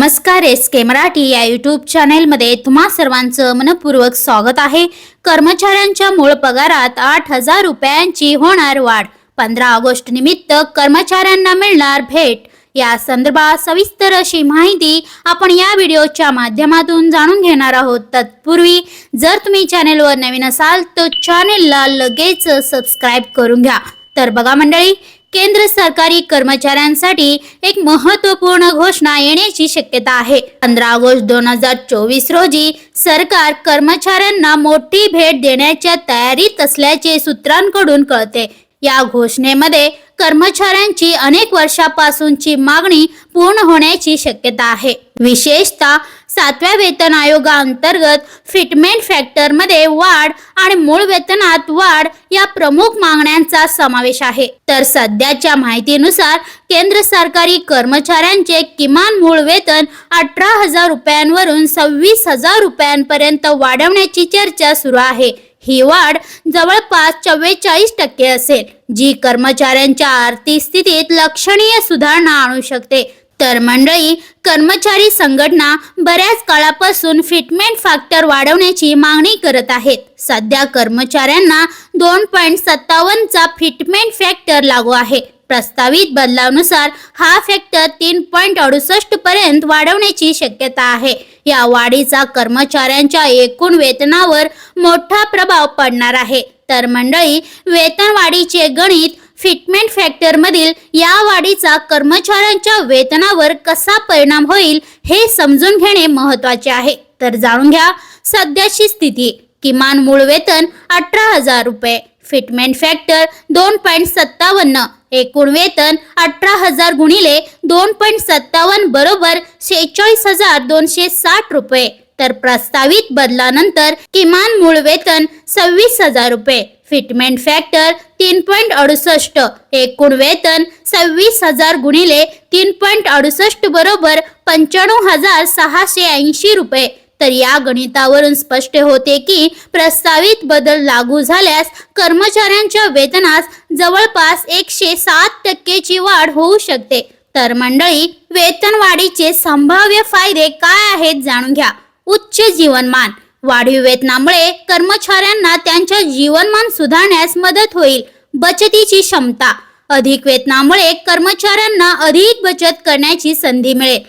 नमस्कार एस के मराठी या यूट्यूब चॅनेलमध्ये तुम्हा सर्वांचं मनपूर्वक स्वागत आहे. कर्मचाऱ्यांच्या मूळ पगारात आठ हजार रुपयांची होणार वाढ. पंधरा ऑगस्ट निमित्त कर्मचाऱ्यांना मिळणार भेट. या संदर्भात सविस्तर अशी माहिती आपण या व्हिडिओच्या माध्यमातून जाणून घेणार आहोत. तत्पूर्वी जर तुम्ही चॅनेलवर नवीन असाल तर चॅनेलला लगेच सबस्क्राईब करून घ्या. तर बघा मंडळी केंद्र सरकारी कर्मचाऱ्यांसाठी एक महत्त्वपूर्ण घोषणा येण्याची शक्यता आहे. पंधरा ऑगस्ट दोन हजार चोवीस रोजी सरकार कर्मचाऱ्यांना मोठी भेट देण्याच्या तयारीत असल्याचे सूत्रांकडून कळते. या घोषणेमध्ये कर्मचाऱ्यांची अनेक वर्षापासूनची मागणी पूर्ण होण्याची शक्यता आहे. विशेषतः सातव्या वेतन आयोगाअंतर्गत फिटमेंट फॅक्टरमध्ये वाढ आणि मूळ वेतनात वाढ या प्रमुख मागण्यांचा समावेश आहे. तर सध्याच्या माहितीनुसार केंद्र सरकारी कर्मचाऱ्यांचे किमान मूळ वेतन अठरा हजार रुपयांवरून सव्वीस हजार रुपयांपर्यंत वाढवण्याची चर्चा सुरू आहे. ही वाढ जवळपास चव्वेचाळीस टक्के असेल जी कर्मचाऱ्यांच्या आर्थिक स्थितीत लक्षणीय सुधारणा आणू शकते. तर मंडळी कर्मचारी संघटना बऱ्याच काळापासून फिटमेंट फॅक्टर वाढवण्याची मागणी करत आहेत. सध्या कर्मचाऱ्यांना दोन पॉईंट सत्तावन्नचा फिटमेंट फॅक्टर लागू आहे. प्रस्तावित बदलावानुसार हा फॅक्टर तीन पॉईंट अडुसष्ट पर्यंत वाढवण्याची शक्यता आहे. या वाढीचा कर्मचाऱ्यांच्या एकूण वेतनावर मोठा प्रभाव पडणार आहे. तर मंडळी वेतन वाढीचे गणित फिटमेंट फॅक्टर मधील या वाढीचा कर्मचाऱ्यांच्या वेतनावर कसा परिणाम होईल हे समजून घेणे महत्त्वाचे आहे. तर जाणून घ्या सध्याची स्थिती. किमान मूळ वेतन अठरा हजार रुपये. फिटमेंट फॅक्टर दोन पॉईंट सत्तावन्न एकूण वेतन अठरा हजार गुणिले दोन पॉईंट सत्तावन्न बरोबर शेहेचाळीस हजार दोनशे साठ रुपये. तर प्रस्तावित बदलानंतर किमान मूळ वेतन सव्वीस हजार रुपये. फिटमेंट फॅक्टर तीन पॉईंट अडुसष्ट एकूण वेतन सव्वीस हजार गुणिले तीन पॉईंट अडुसष्ट बरोबर पंच्याण्णव हजार सहाशे ऐंशी रुपये. तर या गणितावरून स्पष्ट होते की प्रस्तावित बदल लागू झाल्यास कर्मचाऱ्यांच्या वेतनास जवळपास एकशे सात टक्केची वाढ होऊ शकते. तर मंडळी वेतन वाढीचे संभाव्य फायदे काय आहेत जाणून घ्या. उच्च जीवनमान. वाढीव वेतनामुळे कर्मचाऱ्यांना त्यांच्या जीवनमान सुधारण्यास मदत होईल. बचतीची क्षमता. अधिक वेतनामुळे कर्मचाऱ्यांना अधिक बचत करण्याची संधी मिळेल.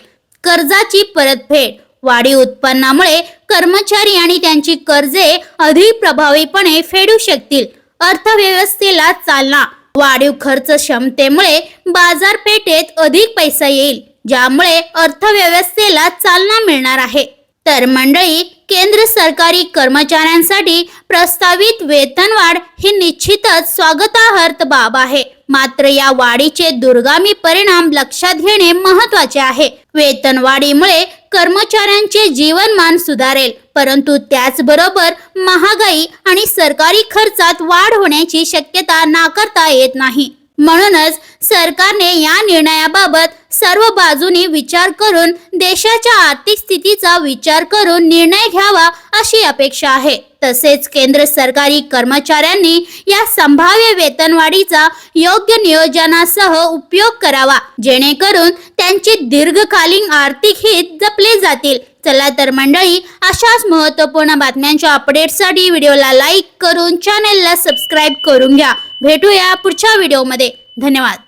कर्जाची परतफेड. वाढीव उत्पन्नामुळे कर्मचारी आणि त्यांची कर्जे अधिक प्रभावीपणे फेडू शकतील. अर्थव्यवस्थेला चालना वाढीव खर्च क्षमतेमुळे बाजारपेठेत अधिक पैसा येईल ज्यामुळे अर्थव्यवस्थेला चालना मिळणार आहे. तर मंडळी केंद्र सरकारी कर्मचाऱ्यांसाठी प्रस्तावित वेतनवाढ ही निश्चितच स्वागतार्ह बाब आहे. मात्र या वाढीचे दुर्गामी परिणाम लक्षात घेणे महत्त्वाचे आहे. वेतनवाढीमुळे कर्मचाऱ्यांचे जीवनमान सुधारेल. परंतु त्याचबरोबर महागाई आणि सरकारी खर्चात वाढ होण्याची शक्यता नाकारता येत नाही. म्हणूनच सरकारने या निर्णयाबाबत सर्व बाजूनी विचार करून देशाच्या आर्थिक स्थितीचा विचार करून निर्णय घ्यावा अशी अपेक्षा आहे. तसेच केंद्र सरकारी कर्मचाऱ्यांनी या संभाव्य वेतनवाढीचा योग्य नियोजनासह उपयोग करावा जेणेकरून त्यांचे दीर्घकालीन आर्थिक हित जपले जातील. चला तर मंडळी अशाच महत्त्वपूर्ण बातम्यांच्या अपडेटसाठी व्हिडिओला लाईक करून चॅनेलला सबस्क्राईब करून घ्या. भेटूया पुढच्या व्हिडिओमध्ये धन्यवाद.